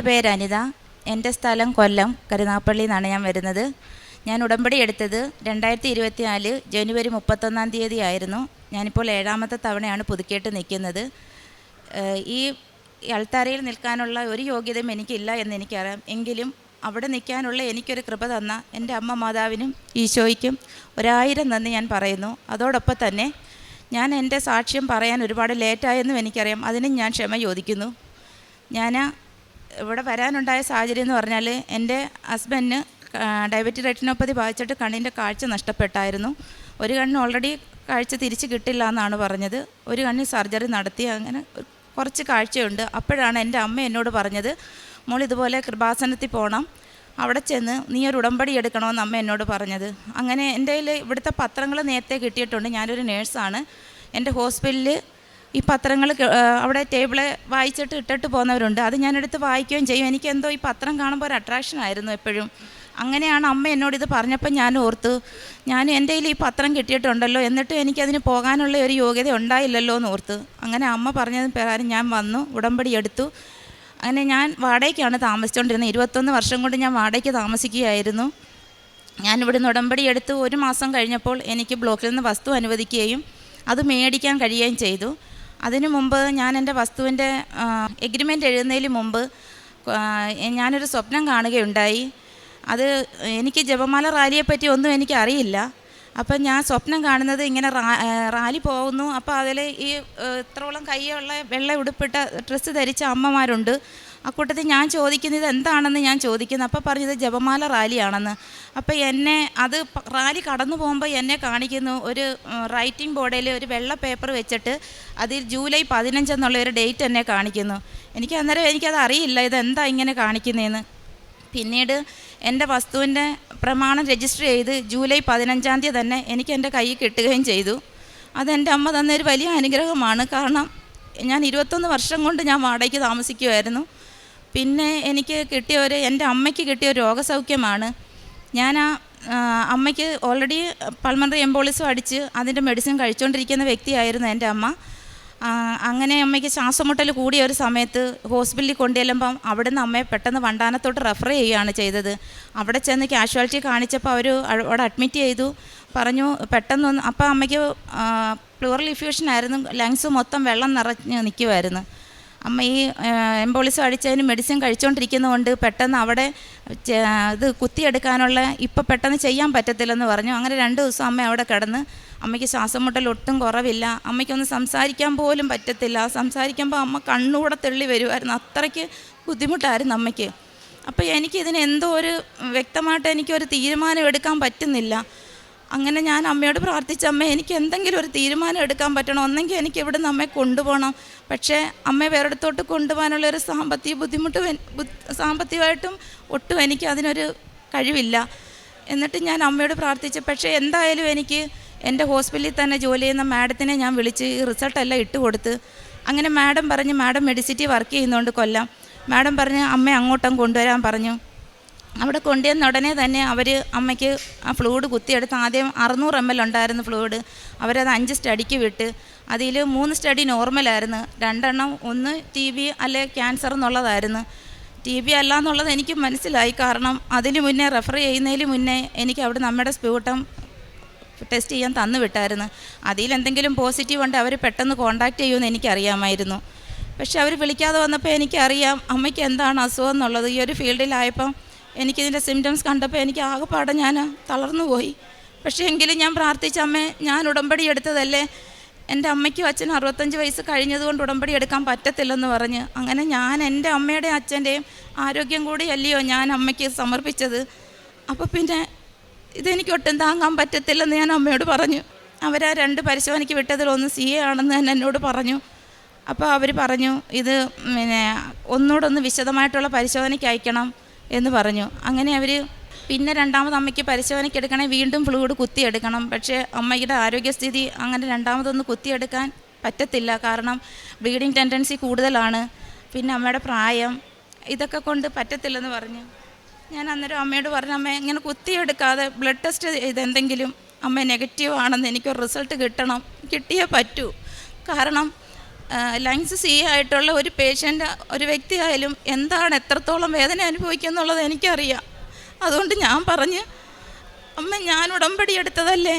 എന്റെ പേര് അനിത. എന്റെ സ്ഥലം കൊല്ലം കരുനാഗപ്പള്ളി നിന്നാണ് ഞാൻ വരുന്നത്. ഞാൻ ഉടമ്പടി എടുത്തത് രണ്ടായിരത്തി ഇരുപത്തി നാല് ജനുവരി മുപ്പത്തൊന്നാം തീയതി ആയിരുന്നു ഞാനിപ്പോൾ ഏഴാമത്തെ തവണയാണ് പുതുക്കിയിട്ട് നിൽക്കുന്നത്. ഈ അൾത്താരയിൽ നിൽക്കാനുള്ള ഒരു യോഗ്യതയും എനിക്കില്ല എന്ന് എനിക്കറിയാം. എങ്കിലും അവിടെ നിൽക്കാനുള്ള എനിക്കൊരു കൃപ തന്ന എന്റെ അമ്മ മാതാവിനും ഈശോയ്ക്കും ഒരായിരം നന്ദി ഞാൻ പറയുന്നു. അതോടൊപ്പം തന്നെ ഞാൻ എന്റെ സാക്ഷ്യം പറയാൻ ഒരുപാട് ലേറ്റായെന്നും എനിക്കറിയാം. അതിനും ഞാൻ ക്ഷമ ചോദിക്കുന്നു. ഞാൻ ഇവിടെ വരാനുണ്ടായ സാഹചര്യം എന്ന് പറഞ്ഞാൽ എന്റെ ഹസ്ബൻഡിന് ഡയബറ്റിക് റെറ്റിനോപ്പതി ബാധിച്ചിട്ട് കണ്ണിന്റെ കാഴ്ച നഷ്ടപ്പെട്ടായിരുന്നു. ഒരു കണ്ണ് ഓൾറെഡി കാഴ്ച തിരിച്ച് കിട്ടില്ല എന്നാണ് പറഞ്ഞത്. ഒരു കണ്ണിൽ സർജറി നടത്തി അങ്ങനെ കുറച്ച് കാഴ്ചയുണ്ട്. അപ്പോഴാണ് എന്റെ അമ്മ എന്നോട് പറഞ്ഞത് മോൾ ഇതുപോലെ കൃപാസനത്തിൽ പോകണം അവിടെ ചെന്ന് നീ ഒരു ഉടമ്പടി എടുക്കണമെന്ന് അമ്മ എന്നോട് പറഞ്ഞത്. അങ്ങനെ എന്റെ കയ്യിൽ ഇവിടുത്തെ പത്രങ്ങൾ നേരത്തെ കിട്ടിയിട്ടുണ്ട്. ഞാനൊരു നേഴ്സാണ്. എന്റെ ഹോസ്പിറ്റലിൽ ഈ പത്രങ്ങൾ അവിടെ ടേബിളെ വായിച്ചിട്ട് ഇട്ടിട്ട് പോകുന്നവരുണ്ട്. അത് ഞാനെടുത്ത് വായിക്കുകയും ചെയ്യും. എനിക്ക് എന്തോ ഈ പത്രം കാണുമ്പോൾ ഒരു അട്രാക്ഷൻ ആയിരുന്നു എപ്പോഴും. അങ്ങനെയാണ് അമ്മ എന്നോട് ഇത് പറഞ്ഞപ്പോൾ ഞാൻ ഓർത്തു ഞാൻ എന്റെ കയ്യിൽ ഈ പത്രം കിട്ടിയിട്ടുണ്ടല്ലോ. എന്നിട്ടും എനിക്കതിന് പോകാനുള്ള ഒരു യോഗ്യത ഉണ്ടായില്ലല്ലോ എന്ന് ഓർത്ത്. അങ്ങനെ അമ്മ പറഞ്ഞതിന് പ്രകാരം ഞാൻ വന്നു ഉടമ്പടി എടുത്തു. അങ്ങനെ ഞാൻ വാടകയ്ക്കാണ് താമസിച്ചുകൊണ്ടിരുന്നത് ഇരുപത്തൊന്ന് വർഷം കൊണ്ട് ഞാൻ വാടകയ്ക്ക് താമസിക്കുകയായിരുന്നു. ഞാൻ ഇവിടുന്ന് ഉടമ്പടി എടുത്ത് ഒരു മാസം കഴിഞ്ഞപ്പോൾ എനിക്ക് ബ്ലോക്കിൽ നിന്ന് വസ്തു അനുവദിക്കുകയും അത് മേടിക്കാൻ കഴിയുകയും ചെയ്തു. അതിനു മുമ്പ് ഞാൻ എന്റെ വസ്തുവിന്റെ എഗ്രിമെന്റ് എഴുതുന്നതിന് മുമ്പ് ഞാനൊരു സ്വപ്നം കാണുകയുണ്ടായി. അത് എനിക്ക് ജപമാല റാലിയെപ്പറ്റി ഒന്നും എനിക്ക് അറിയില്ല അപ്പം ഞാൻ സ്വപ്നം കാണുന്നത് ഇങ്ങനെ റാലി പോകുന്നു. അപ്പോൾ അതിൽ ഈ ഇത്രോളം കൈയുള്ള വെള്ള ഉടുപ്പിട്ട ഡ്രസ്സ് ധരിച്ച അമ്മമാരുണ്ട്. അക്കൂട്ടത്തിൽ ഞാൻ ചോദിക്കുന്നത് എന്താണെന്ന് ഞാൻ ചോദിക്കുന്നു. അപ്പോൾ പറഞ്ഞത് ജപമാല റാലിയാണെന്ന്. അപ്പോൾ എന്നെ അത് റാലി കടന്നു പോകുമ്പോൾ എന്നെ കാണിക്കുന്നു. ഒരു റൈറ്റിംഗ് ബോർഡിൽ ഒരു വെള്ള പേപ്പർ വെച്ചിട്ട് അതിൽ ജൂലൈ പതിനഞ്ചെന്നുള്ള ഒരു ഡേറ്റ് എന്നെ കാണിക്കുന്നു. എനിക്ക് അന്നേരം എനിക്കത് അറിയില്ല. ഇതെന്താ ഇങ്ങനെ കാണിക്കുന്നതെന്ന് പിന്നീട് എന്റെ വസ്തുവിന്റെ പ്രമാണം രജിസ്റ്റർ ചെയ്ത് ജൂലൈ പതിനഞ്ചാം തീയതി തന്നെ എനിക്ക് എന്റെ കയ്യിൽ കിട്ടുകയും ചെയ്തു. അതെന്റെ അമ്മ തന്നൊരു വലിയ അനുഗ്രഹമാണ്. കാരണം ഞാൻ ഇരുപത്തൊന്ന് വർഷം കൊണ്ട് ഞാൻ വാടകയ്ക്ക് താമസിക്കുമായിരുന്നു പിന്നെ എനിക്ക് കിട്ടിയ ഒരു എന്റെ അമ്മയ്ക്ക് കിട്ടിയ ഒരു രോഗസൗഖ്യമാണ്. ഞാൻ ആ അമ്മയ്ക്ക് ഓൾറെഡി പൾമണറി എംബോളിസം അടിച്ച് അതിന്റെ മെഡിസിൻ കഴിച്ചുകൊണ്ടിരിക്കുന്ന വ്യക്തിയായിരുന്നു എന്റെ അമ്മ. അങ്ങനെ അമ്മയ്ക്ക് ശ്വാസമുട്ടൽ കൂടിയ ഒരു സമയത്ത് ഹോസ്പിറ്റലിൽ കൊണ്ടുചെല്ലുമ്പം അവിടുന്ന് അമ്മയെ പെട്ടെന്ന് വണ്ടാനത്തോട്ട് റെഫർ ചെയ്യുകയാണ് ചെയ്തത്. അവിടെ ചെന്ന് കാഷ്വാലിറ്റി കാണിച്ചപ്പോൾ അവർ അവിടെ അഡ്മിറ്റ് ചെയ്തു. പറഞ്ഞു പെട്ടെന്ന് അപ്പം അമ്മയ്ക്ക് പ്ലൂറൽ ഇഫ്യൂഷൻ ആയിരുന്നു. ലങ്സ് മൊത്തം വെള്ളം നിറഞ്ഞ് നിൽക്കുമായിരുന്നു അമ്മ ഈ എംബോളിസം അടിച്ചതിന് മെഡിസിൻ കഴിച്ചുകൊണ്ടിരിക്കുന്നതുകൊണ്ട് പെട്ടെന്ന് അവിടെ ഇത് കുത്തിയെടുക്കാനുള്ള ഇപ്പം പെട്ടെന്ന് ചെയ്യാൻ പറ്റത്തില്ലെന്ന് പറഞ്ഞു. അങ്ങനെ രണ്ട് ദിവസം അമ്മ അവിടെ കിടന്ന് അമ്മയ്ക്ക് ശ്വാസം മുട്ടൽ ഒട്ടും കുറവില്ല. അമ്മയ്ക്കൊന്ന് സംസാരിക്കാൻ പോലും പറ്റത്തില്ല. സംസാരിക്കുമ്പോൾ അമ്മ കണ്ണൂടെ തെള്ളി വരുമായിരുന്നു അത്രയ്ക്ക് ബുദ്ധിമുട്ടായിരുന്നു അമ്മയ്ക്ക്. അപ്പോൾ എനിക്കിതിന് എന്തോ ഒരു വ്യക്തമായിട്ട് എനിക്കൊരു തീരുമാനം എടുക്കാൻ പറ്റുന്നില്ല. അങ്ങനെ ഞാൻ അമ്മയോട് പ്രാർത്ഥിച്ച അമ്മ എനിക്ക് എന്തെങ്കിലും ഒരു തീരുമാനം എടുക്കാൻ പറ്റണം. ഒന്നെങ്കിൽ എനിക്ക് ഇവിടുന്ന് അമ്മയെ കൊണ്ടുപോകണം. പക്ഷേ അമ്മയെ വേറെടുത്തോട്ട് കൊണ്ടുപോകാനുള്ള ഒരു സാമ്പത്തിക ബുദ്ധിമുട്ട് സാമ്പത്തികമായിട്ടും ഒട്ടും എനിക്ക് അതിനൊരു കഴിവില്ല. എന്നിട്ട് ഞാൻ അമ്മയോട് പ്രാർത്ഥിച്ചു പക്ഷേ എന്തായാലും എനിക്ക് എന്റെ ഹോസ്പിറ്റലിൽ തന്നെ ജോലി ചെയ്യുന്ന മാഡത്തിനെ ഞാൻ വിളിച്ച് ഈ റിസൾട്ടെല്ലാം ഇട്ട് കൊടുത്ത്. അങ്ങനെ മാഡം പറഞ്ഞ് മാഡം മെഡിസിറ്റി വർക്ക് ചെയ്യുന്നതുകൊണ്ട് കൊല്ലം. മാഡം പറഞ്ഞ് അമ്മയെ അങ്ങോട്ടും കൊണ്ടുവരാൻ പറഞ്ഞു. അവിടെ കൊണ്ടുവന്ന ഉടനെ തന്നെ അവർ അമ്മയ്ക്ക് ആ ഫ്ലൂയിഡ് കുത്തിയെടുത്ത് ആദ്യം അറുന്നൂറ് എം എൽ ഉണ്ടായിരുന്നു ഫ്ലൂയിഡ് അവരത് അഞ്ച് സ്റ്റഡിക്ക് വിട്ട് അതിൽ മൂന്ന് സ്റ്റഡി നോർമലായിരുന്നു രണ്ടെണ്ണം ഒന്ന് ടി ബി അല്ലെ ക്യാൻസർ എന്നുള്ളതായിരുന്നു. ടി ബി അല്ല എന്നുള്ളത് എനിക്ക് മനസ്സിലായി. കാരണം അതിന് മുന്നേ റെഫർ ചെയ്യുന്നതിന് മുന്നേ എനിക്ക് അവിടെ നമ്മുടെ സ്പ്യൂട്ടം ടെസ്റ്റ് ചെയ്യാൻ തന്നു വിട്ടായിരുന്നു. അതിൽ എന്തെങ്കിലും പോസിറ്റീവ് ഉണ്ട് അവർ പെട്ടെന്ന് കോണ്ടാക്ട് ചെയ്യുമെന്ന് എനിക്കറിയാമായിരുന്നു. പക്ഷെ അവർ വിളിക്കാതെ വന്നപ്പോൾ എനിക്കറിയാം അമ്മയ്ക്ക് എന്താണ് അസുഖം എന്നുള്ളത്. ഈ ഒരു ഫീൽഡിലായപ്പം എനിക്കിതിന്റെ സിംറ്റംസ് കണ്ടപ്പോൾ എനിക്ക് ആകെപ്പാടെ ഞാൻ തളർന്നു പോയി പക്ഷേ എങ്കിലും ഞാൻ പ്രാർത്ഥിച്ച അമ്മേ ഞാൻ ഉടമ്പടി എടുത്തതല്ലേ? എന്റെ അമ്മയ്ക്കും അച്ഛനും അറുപത്തഞ്ച് വയസ്സ് കഴിഞ്ഞതുകൊണ്ട് ഉടമ്പടി എടുക്കാൻ പറ്റത്തില്ലെന്ന് പറഞ്ഞ് അങ്ങനെ ഞാൻ എന്റെ അമ്മയുടെയും അച്ഛന്റെയും ആരോഗ്യം കൂടി അല്ലയോ ഞാൻ അമ്മയ്ക്ക് സമർപ്പിച്ചത്. അപ്പോൾ പിന്നെ ഇതെനിക്ക് ഒട്ടും താങ്ങാൻ പറ്റത്തില്ലെന്ന് ഞാൻ അമ്മയോട് പറഞ്ഞു. അവരാ രണ്ട് പരിശോധനയ്ക്ക് വിട്ടതിൽ ഒന്ന് സി എ ആണെന്ന് തന്നെ എന്നോട് പറഞ്ഞു. അപ്പോൾ അവർ പറഞ്ഞു ഇത് പിന്നെ ഒന്നുകൂടെ ഒന്ന് വിശദമായിട്ടുള്ള പരിശോധനയ്ക്ക് അയക്കണം. എന്ന് പറഞ്ഞു. അങ്ങനെ അവർ പിന്നെ രണ്ടാമത് അമ്മയ്ക്ക് പരിശോധനയ്ക്ക് എടുക്കണേ വീണ്ടും ഫ്ലൂയിഡ് കുത്തിയെടുക്കണം പക്ഷേ അമ്മയുടെ ആരോഗ്യസ്ഥിതി അങ്ങനെ രണ്ടാമതൊന്ന് കുത്തിയെടുക്കാൻ പറ്റത്തില്ല. കാരണം ബ്ലീഡിങ് ടെൻഡൻസി കൂടുതലാണ്. പിന്നെ അമ്മയുടെ പ്രായം ഇതൊക്കെ കൊണ്ട് പറ്റത്തില്ലെന്ന് പറഞ്ഞു. ഞാൻ അന്നേരം അമ്മയോട് പറഞ്ഞു അമ്മ ഇങ്ങനെ കുത്തിയെടുക്കാതെ ബ്ലഡ് ടെസ്റ്റ് ചെയ്തെന്തെങ്കിലും അമ്മ നെഗറ്റീവ് ആണെന്ന് എനിക്കൊരു റിസൾട്ട് കിട്ടണം. കിട്ടിയേ പറ്റൂ. കാരണം ലങ്സ് സി ആയിട്ടുള്ള ഒരു പേഷ്യന്റ് ഒരു വ്യക്തിയായാലും എന്താണ് എത്രത്തോളം വേദന അനുഭവിക്കുക എന്നുള്ളത് എനിക്കറിയാം. അതുകൊണ്ട് ഞാൻ പറഞ്ഞ് അമ്മ ഞാൻ ഉടമ്പടി എടുത്തതല്ലേ?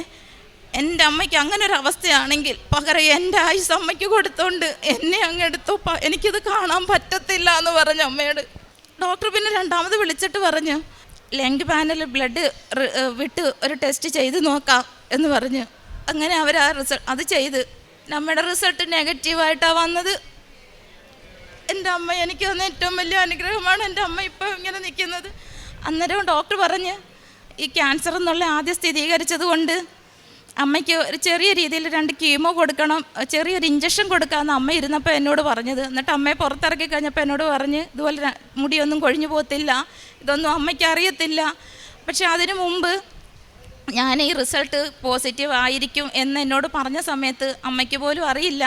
എന്റെ അമ്മയ്ക്ക് അങ്ങനെ ഒരു അവസ്ഥയാണെങ്കിൽ പകരം എന്റെ ആയുസ് അമ്മയ്ക്ക് കൊടുത്തോണ്ട് എന്നെ അങ്ങ് എടുത്തു? എനിക്കിത് കാണാൻ പറ്റത്തില്ല എന്ന് പറഞ്ഞു അമ്മയോട്. ഡോക്ടർ പിന്നെ രണ്ടാമത് വിളിച്ചിട്ട് പറഞ്ഞു ലങ് പാനൽ ബ്ലഡ് വിട്ട് ഒരു ടെസ്റ്റ് ചെയ്ത് നോക്കാം എന്ന് പറഞ്ഞു. അങ്ങനെ അവർ ആ റിസൾട്ട് അത് ചെയ്ത്. നമ്മുടെ റിസൾട്ട് നെഗറ്റീവായിട്ടാണ് വന്നത്. എന്റെ അമ്മ എനിക്ക് തന്ന ഏറ്റവും വലിയ അനുഗ്രഹമാണ് എന്റെ അമ്മ ഇപ്പോൾ ഇങ്ങനെ നിൽക്കുന്നത്. അന്നേരം ഡോക്ടർ പറഞ്ഞ് ഈ ക്യാൻസർ എന്നുള്ള ആദ്യം സ്ഥിരീകരിച്ചത് കൊണ്ട് അമ്മയ്ക്ക് ഒരു ചെറിയ രീതിയിൽ രണ്ട് കീമോ കൊടുക്കണം ചെറിയൊരു ഇഞ്ചക്ഷൻ കൊടുക്കാമെന്ന് അമ്മ ഇരുന്നപ്പോൾ എന്നോട് പറഞ്ഞത്. എന്നിട്ട് അമ്മയെ പുറത്തിറക്കി കഴിഞ്ഞപ്പോൾ എന്നോട് പറഞ്ഞ് ഇതുപോലെ മുടിയൊന്നും കൊഴിഞ്ഞു പോകത്തില്ല ഇതൊന്നും അമ്മയ്ക്ക് അറിയത്തില്ല. പക്ഷെ അതിനു മുമ്പ് ഞാൻ ഈ റിസൾട്ട് പോസിറ്റീവ് ആയിരിക്കും എന്ന് എന്നോട് പറഞ്ഞ സമയത്ത് അമ്മയ്ക്ക് പോലും അറിയില്ല.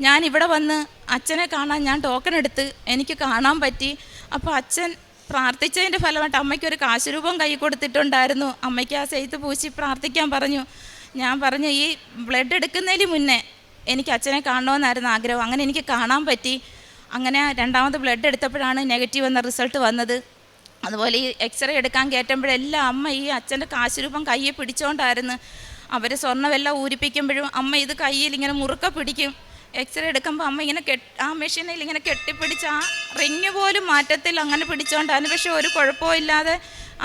ഞാൻ ഇവിടെ വന്ന് അച്ഛനെ കാണാൻ ഞാൻ ടോക്കൺ എടുത്ത് എനിക്ക് കാണാൻ പറ്റി. അപ്പോൾ അച്ഛൻ പ്രാർത്ഥിച്ചതിന്റെ ഫലമായിട്ട് അമ്മയ്ക്ക് ഒരു കാശുരൂപം കൈ കൊടുത്തിട്ടുണ്ടായിരുന്നു. അമ്മയ്ക്ക് ആ സെയ്ത്ത് പൂശി പ്രാർത്ഥിക്കാൻ പറഞ്ഞു. ഞാൻ പറഞ്ഞു ഈ ബ്ലഡ് എടുക്കുന്നതിന് മുന്നേ എനിക്ക് അച്ഛനെ കാണണമെന്നായിരുന്നു ആഗ്രഹം. അങ്ങനെ എനിക്ക് കാണാൻ പറ്റി. അങ്ങനെ രണ്ടാമത് ബ്ലഡ് എടുത്തപ്പോഴാണ് നെഗറ്റീവ് എന്ന റിസൾട്ട് വന്നത്. അതുപോലെ ഈ എക്സ്റേ എടുക്കാൻ കയറ്റുമ്പോഴെല്ലാം അമ്മ ഈ അച്ഛന്റെ കാശുരൂപം കയ്യെ പിടിച്ചോണ്ടായിരുന്നു. അവർ സ്വർണമെല്ലാം ഊരിപ്പിക്കുമ്പോഴും അമ്മ ഇത് കയ്യിൽ ഇങ്ങനെ മുറുക്ക പിടിക്കും. എക്സ്റേ എടുക്കുമ്പോൾ അമ്മ ഇങ്ങനെ ആ മെഷീനിൽ ഇങ്ങനെ കെട്ടിപ്പിടിച്ച് ആ റിങ് പോലും മാറ്റത്തിൽ അങ്ങനെ പിടിച്ചോണ്ടായിരുന്നു പക്ഷേ ഒരു കുഴപ്പവും ഇല്ലാതെ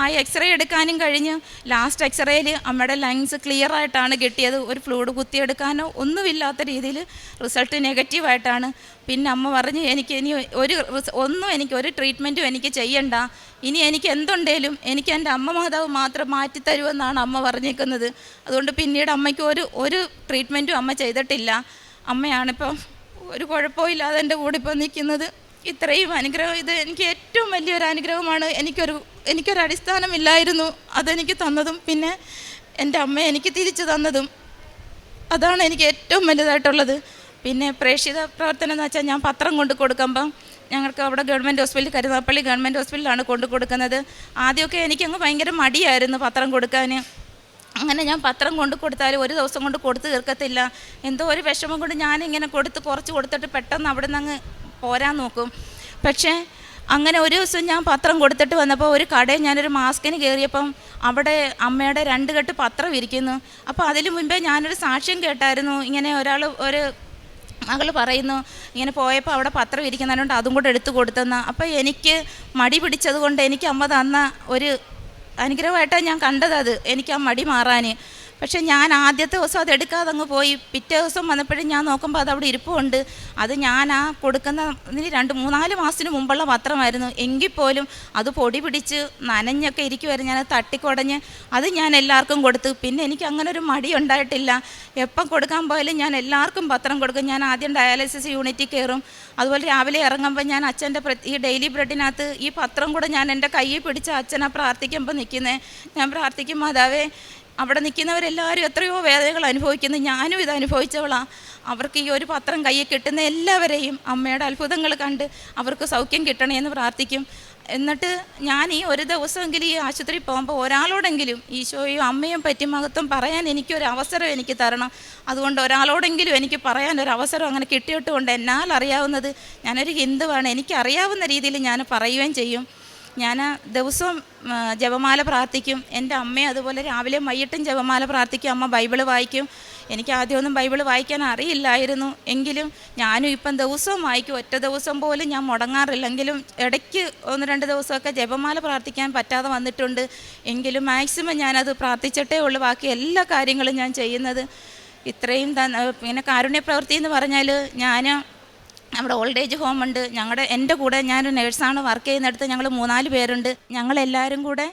ആ എക്സ്റേ എടുക്കാനും കഴിഞ്ഞ്. ലാസ്റ്റ് എക്സ്റേയിൽ അമ്മയുടെ ലങ്സ് ക്ലിയർ ആയിട്ടാണ് കിട്ടിയത്. ഒരു ഫ്ലൂഡ് കുത്തിയെടുക്കാനോ ഒന്നുമില്ലാത്ത രീതിയിൽ റിസൾട്ട് നെഗറ്റീവായിട്ടാണ് പിന്നെ അമ്മ പറഞ്ഞു എനിക്ക് ഇനി ഒരു ഒന്നും എനിക്ക് ഒരു ട്രീറ്റ്മെന്റും എനിക്ക് ചെയ്യണ്ട. ഇനി എനിക്ക് എന്തുണ്ടേലും എനിക്ക് എന്റെ അമ്മ മാതാവ് മാത്രം മാറ്റിത്തരുമെന്നാണ് അമ്മ പറഞ്ഞേക്കുന്നത്. അതുകൊണ്ട് പിന്നീട് അമ്മയ്ക്ക് ഒരു ഒരു ട്രീറ്റ്മെന്റും അമ്മ ചെയ്തിട്ടില്ല. അമ്മയാണിപ്പം ഒരു കുഴപ്പമില്ലാതെ എന്റെ കൂടെ ഇപ്പം നിൽക്കുന്നത്. ഇത്രയും അനുഗ്രഹം ഇത് എനിക്ക് ഏറ്റവും വലിയൊരു അനുഗ്രഹമാണ്. എനിക്കൊരു എനിക്കൊരു അടിസ്ഥാനമില്ലായിരുന്നു അതെനിക്ക് തന്നതും പിന്നെ എന്റെ അമ്മ എനിക്ക് തിരിച്ചു തന്നതും. അതാണ് എനിക്ക് ഏറ്റവും വലുതായിട്ടുള്ളത്. പിന്നെ പ്രേക്ഷിത പ്രവർത്തനം എന്ന് വെച്ചാൽ ഞാൻ പത്രം കൊണ്ട് കൊടുക്കുമ്പം ഞങ്ങൾക്ക് അവിടെ ഗവൺമെന്റ് ഹോസ്പിറ്റലിൽ കരുനാപ്പള്ളി ഗവൺമെന്റ് ഹോസ്പിറ്റലിലാണ് കൊണ്ടു കൊടുക്കുന്നത്. ആദ്യമൊക്കെ എനിക്കങ്ങ് ഭയങ്കര മടിയായിരുന്നു പത്രം കൊടുക്കാൻ. അങ്ങനെ ഞാൻ പത്രം കൊണ്ട് കൊടുത്താലും ഒരു ദിവസം കൊണ്ട് കൊടുത്തു തീർക്കത്തില്ല. എന്തോ ഒരു വിഷമം കൊണ്ട് ഞാനിങ്ങനെ കൊടുത്ത് കുറച്ച് കൊടുത്തിട്ട് പെട്ടെന്ന് അവിടെ നിന്ന് അങ്ങ് പോരാൻ നോക്കും. പക്ഷേ അങ്ങനെ ഒരു ദിവസം ഞാൻ പത്രം കൊടുത്തിട്ട് വന്നപ്പോൾ ഒരു കടയിൽ ഞാനൊരു മാസ്കിന് കയറിയപ്പം അവിടെ അമ്മയുടെ രണ്ട് കെട്ട് പത്രം ഇരിക്കുന്നു. അപ്പോൾ അതിന് മുമ്പേ ഞാനൊരു സാക്ഷ്യം കേട്ടായിരുന്നു. ഇങ്ങനെ ഒരാൾ ഒരു മകൾ പറയുന്നു ഇങ്ങനെ പോയപ്പോൾ അവിടെ പത്രം ഇരിക്കുന്നതുകൊണ്ട് അതും കൂടെ എടുത്തു കൊടുത്തെന്ന്. അപ്പോൾ എനിക്ക് മടി പിടിച്ചത് കൊണ്ട് എനിക്ക് അമ്മ തന്ന ഒരു അനുഗ്രഹമായിട്ടാണ് ഞാൻ കണ്ടത് അത്. എനിക്ക് ആ മടി മാറാൻ പക്ഷെ ഞാൻ ആദ്യത്തെ ദിവസം അത് എടുക്കാതെ അങ്ങ് പോയി. പിറ്റേ ദിവസം വന്നപ്പോഴും ഞാൻ നോക്കുമ്പോൾ അത് അവിടെ ഇരിപ്പുണ്ട്. അത് ഞാൻ ആ കൊടുക്കുന്നതിന് രണ്ട് മൂന്നാൽ മാസത്തിന് മുമ്പുള്ള പത്രമായിരുന്നു. എങ്കിൽ പോലും അത് പൊടി പിടിച്ച് നനഞ്ഞൊക്കെ ഇരിക്കുമായിരുന്നു ഞാൻ അത് തട്ടിക്കുടഞ്ഞ് അത് ഞാൻ എല്ലാവർക്കും കൊടുത്തു. പിന്നെ എനിക്ക് അങ്ങനെ ഒരു മടി ഉണ്ടായിട്ടില്ല. എപ്പം കൊടുക്കാൻ പോയാലും ഞാൻ എല്ലാവർക്കും പത്രം കൊടുക്കും. ഞാൻ ആദ്യം ഡയാലിസിസ് യൂണിറ്റിൽ കയറും. അതുപോലെ രാവിലെ ഇറങ്ങുമ്പോൾ ഞാൻ അച്ഛന്റെ ഈ ഡെയിലി ബ്രെഡിനകത്ത് ഈ പത്രം കൂടെ ഞാൻ എന്റെ കയ്യിൽ പിടിച്ച് അച്ഛനെ പ്രാർത്ഥിക്കുമ്പോൾ നിൽക്കുന്നത് ഞാൻ പ്രാർത്ഥിക്കും മാതാവേ അവിടെ നിൽക്കുന്നവരെല്ലാവരും എത്രയോ വേദനകൾ അനുഭവിക്കുന്നു. ഞാനും ഇത് അനുഭവിച്ചവളാണ് അവർക്ക് ഈ ഒരു പത്രം കയ്യിൽ കിട്ടുന്ന എല്ലാവരെയും അമ്മയുടെ അത്ഭുതങ്ങൾ കണ്ട് അവർക്ക് സൗഖ്യം കിട്ടണേ എന്ന് പ്രാർത്ഥിക്കും. എന്നിട്ട് ഞാൻ ഈ ഒരു ദിവസമെങ്കിലും ഈ ആശുപത്രിയിൽ പോകുമ്പോൾ ഒരാളോടെങ്കിലും ഈശോയും അമ്മയും പറ്റി മഹത്വം പറയാൻ എനിക്കൊരു അവസരം എനിക്ക് തരണം. അതുകൊണ്ട് ഒരാളോടെങ്കിലും എനിക്ക് പറയാൻ ഒരു അവസരം അങ്ങനെ കിട്ടിയിട്ടുകൊണ്ട് എന്നാൽ അറിയാവുന്നത് ഞാനൊരു ഹിന്ദുവാണ്. എനിക്കറിയാവുന്ന രീതിയിൽ ഞാൻ പറയുകയും ചെയ്യും. ഞാൻ ദിവസവും ജപമാല പ്രാർത്ഥിക്കും. എന്റെ അമ്മയും അതുപോലെ രാവിലെ വൈകിട്ടും ജപമാല പ്രാർത്ഥിക്കും. അമ്മ ബൈബിൾ വായിക്കും. എനിക്ക് ആദ്യമൊന്നും ബൈബിൾ വായിക്കാൻ അറിയില്ലായിരുന്നു. എങ്കിലും ഞാനും ഇപ്പം ദിവസവും വായിക്കും. ഒറ്റ ദിവസം പോലും ഞാൻ മുടങ്ങാറില്ലെങ്കിലും ഇടയ്ക്ക് ഒന്ന് രണ്ട് ദിവസമൊക്കെ ജപമാല പ്രാർത്ഥിക്കാൻ പറ്റാതെ വന്നിട്ടുണ്ട്. എങ്കിലും മാക്സിമം ഞാനത് പ്രാർത്ഥിച്ചിട്ടേ ഉള്ളൂ. ബാക്കി എല്ലാ കാര്യങ്ങളും ഞാൻ ചെയ്യുന്നത്. ഇത്രയും തന്നെ പിന്നെ കാരുണ്യപ്രവൃത്തി എന്ന് പറഞ്ഞാൽ ഞാൻ നമ്മുടെ ഓൾഡ് ഏജ് ഹോം ഉണ്ട്. ഞങ്ങളുടെ എന്റെ കൂടെ ഞാനൊരു നേഴ്സാണ് വർക്ക് ചെയ്യുന്നിടത്ത് ഞങ്ങൾ മൂന്നാൽ പേരുണ്ട്. ഞങ്ങളെല്ലാവരും കൂടെ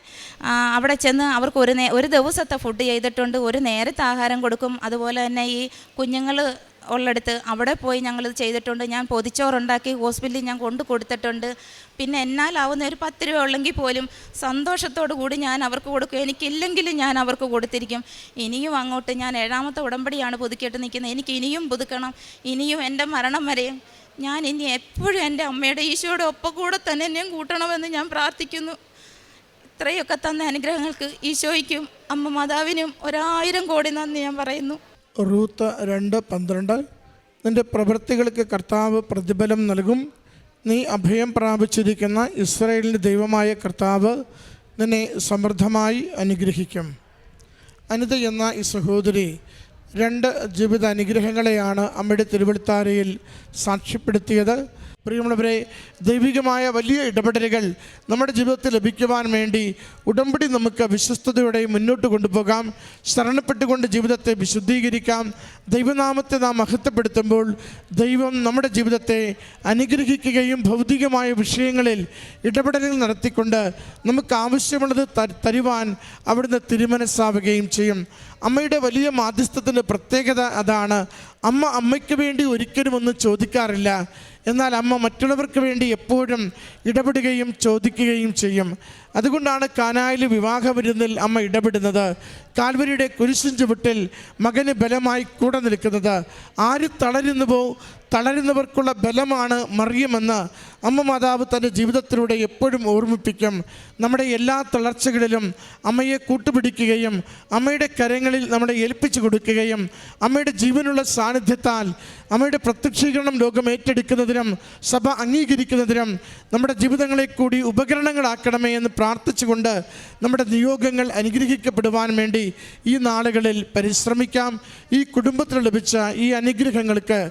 അവിടെ ചെന്ന് അവർക്ക് ഒരു നേ ഒരു ദിവസത്തെ ഫുഡ് ചെയ്തിട്ടുണ്ട്. ഒരു നേരത്തെ ആഹാരം കൊടുക്കും. അതുപോലെ തന്നെ ഈ കുഞ്ഞുങ്ങൾ ഉള്ളിടത്ത് അവിടെ പോയി ഞങ്ങളിത് ചെയ്തിട്ടുണ്ട്. ഞാൻ പൊതിച്ചോറുണ്ടാക്കി ഹോസ്പിറ്റലിൽ ഞാൻ കൊണ്ടു കൊടുത്തിട്ടുണ്ട്. പിന്നെ എന്നാലാവുന്ന ഒരു പത്ത് രൂപ ഉള്ളെങ്കിൽ പോലും സന്തോഷത്തോടു കൂടി ഞാൻ അവർക്ക് കൊടുക്കും. എനിക്കില്ലെങ്കിലും ഞാൻ അവർക്ക് കൊടുത്തിരിക്കും. ഇനിയും അങ്ങോട്ട് ഞാൻ ഏഴാമത്തെ ഉടമ്പടിയാണ് പുതുക്കിയിട്ട് നിൽക്കുന്നത്. എനിക്ക് ഇനിയും പുതുക്കണം. ഇനിയും എന്റെ മരണം വരെയും ഞാൻ ഇനി എപ്പോഴും എന്റെ അമ്മയുടെ ഈശോയുടെ ഒപ്പം കൂടെ തന്നെ എന്നെയും കൂട്ടണമെന്ന് ഞാൻ പ്രാർത്ഥിക്കുന്നു. ഇത്രയൊക്കെ തന്ന അനുഗ്രഹങ്ങൾക്ക് ഈശോയ്ക്കും അമ്മ മാതാവിനും ഒരായിരം കോടി നന്ദി ഞാൻ പറയുന്നു. റൂത്ത് രണ്ട് പന്ത്രണ്ട്. നിന്റെ പ്രവൃത്തികൾക്ക് കർത്താവ് പ്രതിഫലം നൽകും. നീ അഭയം പ്രാപിച്ചിരിക്കുന്ന ഇസ്രയേലിന്റെ ദൈവമായ കർത്താവ് നിന്നെ സമൃദ്ധമായി അനുഗ്രഹിക്കും. അനിത എന്ന ഈ സഹോദരി രണ്ട് ജീവിത അനുഗ്രഹങ്ങളെയാണ് അമ്മയുടെ തിരുവഴുത്താരയിൽ സാക്ഷ്യപ്പെടുത്തിയത്. പ്രിയമുള്ളവരെ ദൈവികമായ വലിയ ഇടപെടലുകൾ നമ്മുടെ ജീവിതത്തിൽ ലഭിക്കുവാൻ വേണ്ടി ഉടമ്പടി നമുക്ക് വിശ്വസ്തയോടെ മുന്നോട്ട് കൊണ്ടുപോകാം. ശരണപ്പെട്ടുകൊണ്ട് ജീവിതത്തെ വിശുദ്ധീകരിക്കാം. ദൈവനാമത്തെ നാം മഹത്വപ്പെടുത്തുമ്പോൾ ദൈവം നമ്മുടെ ജീവിതത്തെ അനുഗ്രഹിക്കുകയും ഭൗതികമായ വിഷയങ്ങളിൽ ഇടപെടലുകൾ നടത്തിക്കൊണ്ട് നമുക്ക് ആവശ്യമുള്ളത് തരുവാൻ അവിടുന്ന് തിരുമനസ്സാവുകയും ചെയ്യും. അമ്മയുടെ വലിയ മാധ്യസ്ഥത്തിന്റെ പ്രത്യേകത അതാണ്. അമ്മ അമ്മയ്ക്ക് വേണ്ടി ഒരിക്കലും ഒന്നും ചോദിക്കാറില്ല. എന്നാൽ അമ്മ മറ്റുള്ളവർക്ക് വേണ്ടി എപ്പോഴും ഇടപെടുകയും ചോദിക്കുകയും ചെയ്യും. അതുകൊണ്ടാണ് കാനായിൽ വിവാഹ വിരുന്നിൽ അമ്മ ഇടപെടുന്നത്. കാൽവരിയുടെ കുരിശിൻ ചുവട്ടിൽ മകന് ബലമായി കൂടെ നിൽക്കുന്നത്. ആര് തളരുന്നുവോ തളരുന്നവർക്കുള്ള ബലമാണ് മറിയുമെന്ന് അമ്മ മാതാവ് തന്റെ ജീവിതത്തിലൂടെ എപ്പോഴും ഓർമ്മിപ്പിക്കും. നമ്മുടെ എല്ലാ തളർച്ചകളിലും അമ്മയെ കൂട്ടുപിടിക്കുകയും അമ്മയുടെ കരങ്ങളിൽ നമ്മളെ ഏൽപ്പിച്ചു കൊടുക്കുകയും അമ്മയുടെ ജീവനുള്ള സാന്നിധ്യത്താൽ അമ്മയുടെ പ്രത്യക്ഷീകരണം ലോകം ഏറ്റെടുക്കുന്നതിനും സഭ അംഗീകരിക്കുന്നതിനും നമ്മുടെ ജീവിതങ്ങളെ കൂടി ഉപകരണങ്ങളാക്കണമേ എന്ന് പ്രാർത്ഥിച്ചുകൊണ്ട് നമ്മുടെ നിയോഗങ്ങൾ അനുഗ്രഹിക്കപ്പെടുവാൻ വേണ്ടി ഈ നാളുകളിൽ പരിശ്രമിക്കാം. ഈ കുടുംബത്തിന് ലഭിച്ച ഈ അനുഗ്രഹങ്ങൾക്ക്